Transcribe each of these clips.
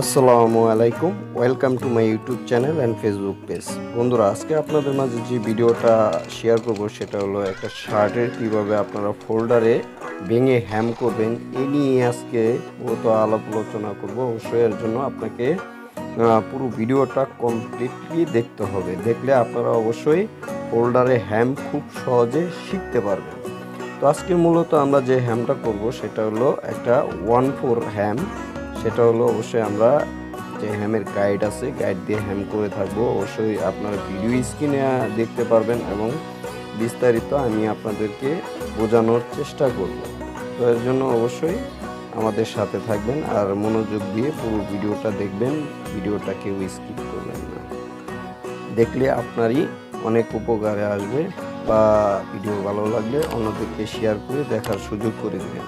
আসসালামু আলাইকুম। Welcome to my YouTube channel and Facebook page বন্ধুরা, আজকে আপনাদের মাঝে যে ভিডিওটা শেয়ার করব, সেটা হলো একটা শার্টের কীভাবে আপনারা ফোল্ডারে ভেঙে হ্যাম করবেন এই নিয়ে আজকে মূলত আলাপ আলোচনা করব। অবশ্যই এর জন্য আপনাকে পুরো ভিডিওটা কমপ্লিটলি দেখতে হবে। দেখলে আপনারা অবশ্যই ফোল্ডারে হ্যাম খুব সহজে শিখতে পারবেন। তো আজকে মূলত আমরা যে হ্যামটা করব, সেটা হলো একটা ওয়ান ফোর হ্যাম সেটা হলো অবশ্যই আমরা যে হ্যামের গাইড আছে গাইড দিয়ে হ্যাম করে থাকব। অবশ্যই আপনারা ভিডিও স্ক্রিনে দেখতে পারবেন এবং বিস্তারিত আমি আপনাদেরকে বোঝানোর চেষ্টা করব। তো এর জন্য অবশ্যই আমাদের সাথে থাকবেন আর মনোযোগ দিয়ে পুরো ভিডিওটা দেখবেন। ভিডিওটা কেউ স্কিপ করবেন না। দেখলে আপনারই অনেক উপকারে আসবে বা ভিডিও ভালো লাগলে অন্যদেরকে শেয়ার করে দেখার সুযোগ করে দেবেন।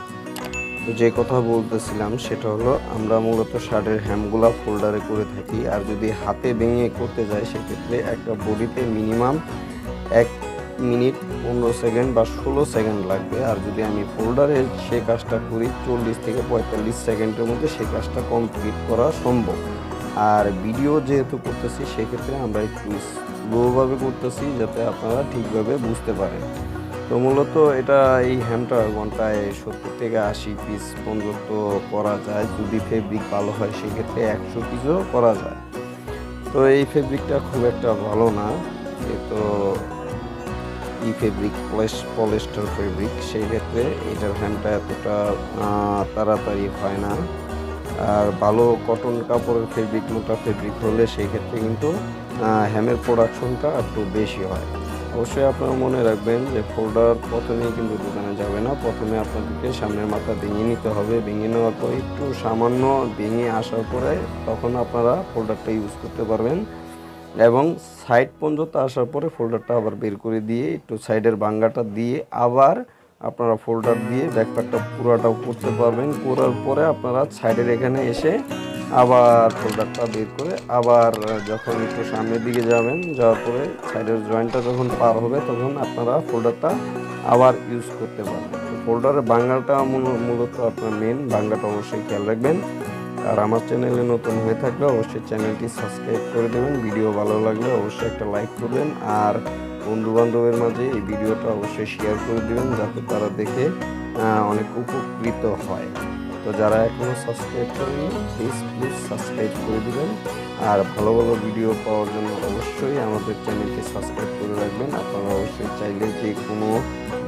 যে কথা বলতেছিলাম সেটা হলো, আমরা মূলত শার্টের হ্যামগুলা ফোল্ডারে করে থাকি। আর যদি হাতে ভেঙে করতে যাই, সেক্ষেত্রে একটা বডিতে মিনিমাম এক মিনিট পনেরো সেকেন্ড বা ষোলো সেকেন্ড লাগবে। আর যদি আমি ফোল্ডারে সে কাজটা করি, চল্লিশ থেকে পঁয়তাল্লিশ সেকেন্ডের মধ্যে সেই কাজটা কমপ্লিট করা সম্ভব। আর ভিডিও যেহেতু করতেছি, সেক্ষেত্রে আমরা একটু স্লোভাবে করতেছি, যাতে আপনারা ঠিকভাবে বুঝতে পারেন। তো মূলত এটা এই হ্যামটা ঘন্টায় সত্তর থেকে আশি পিস পর্যন্ত করা যায়। যদি ফেব্রিক ভালো হয়, সেক্ষেত্রে একশো পিসও করা যায়। তো এই ফেব্রিকটা খুব একটা ভালো না। তো ই ফেব্রিক পলেশ পলেস্টার ফেব্রিক সেই ক্ষেত্রে এটার হ্যামটা এতটা তাড়াতাড়ি হয় না। আর ভালো কটন কাপড়ের ফেব্রিক মোটা ফেব্রিক হলে সেই ক্ষেত্রে কিন্তু হ্যামের প্রোডাকশনটা একটু বেশি হয়। অবশ্যই আপনারা মনে রাখবেন যে ফোল্ডার প্রথমেই কিন্তু দোকানে যাবে না। প্রথমে আপনাদেরকে সামনের মাথা ভেঙে নিতে হবে। ভেঙে নেওয়ার পরে একটু সামান্য ভেঙে আসার পরে তখন আপনারা ফোল্ডারটা ইউজ করতে পারবেন এবং সাইড পর্যন্ত আসার পরে ফোল্ডারটা আবার বের করে দিয়ে একটু সাইডের বাঙ্গাটা দিয়ে আবার আপনারা ফোল্ডার দিয়ে ব্যাকপ্যাকটা পুরোটাও করতে পারবেন। করার পরে আপনারা সাইডের এখানে এসে আবার ফোল্ডারটা বের করে আবার যখন একটু সামনের দিকে যাবেন, যাওয়ার পরে সাইডের জয়েন্টটা যখন পার হবে, তখন আপনারা ফোল্ডারটা আবার ইউজ করতে পারবেন। তো ফোল্ডারের মূল- মূলত আপনার মেন বাংলাটা অবশ্যই খেয়াল রাখবেন। আর আমার চ্যানেলে নতুন হয়ে থাকলে অবশ্যই চ্যানেলটি সাবস্ক্রাইব করে দেবেন। ভিডিও ভালো লাগলে অবশ্যই একটা লাইক করবেন। আর বন্ধু বান্ধবের মাঝে এই ভিডিওটা অবশ্যই শেয়ার করে দেবেন, যাতে তারা দেখে অনেক উপকৃত হয়। তো যারা এখনও সাবস্ক্রাইব করেনি প্লিজ প্লিজ সাবস্ক্রাইব করে দিবেন। আর ভালো ভালো ভিডিও পাওয়ার জন্য অবশ্যই আমাদের চ্যানেলটি সাবস্ক্রাইব করে রাখবেন। আপনারা অবশ্যই চাইলে যে কোনো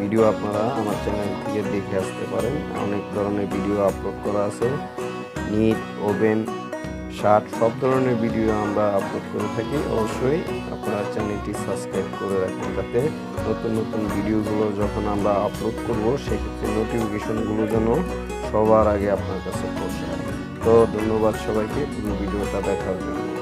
ভিডিও আপনারা আমার চ্যানেল থেকে দেখে আসতে পারেন। অনেক ধরনের ভিডিও আপলোড করা আছে। নিট ওভেন শার্ট সব ধরনের ভিডিও আমরা আপলোড করে থাকি। অবশ্যই আপনারা চ্যানেলটি সাবস্ক্রাইব করে রাখবেন যাতে নতুন নতুন ভিডিওগুলো যখন আমরা আপলোড করব, সেক্ষেত্রে নোটিফিকেশনগুলো যেন সবার আগে আপনার কাছে পৌঁছায়। তো ধন্যবাদ সবাইকে পুরো ভিডিওটা দেখার জন্য।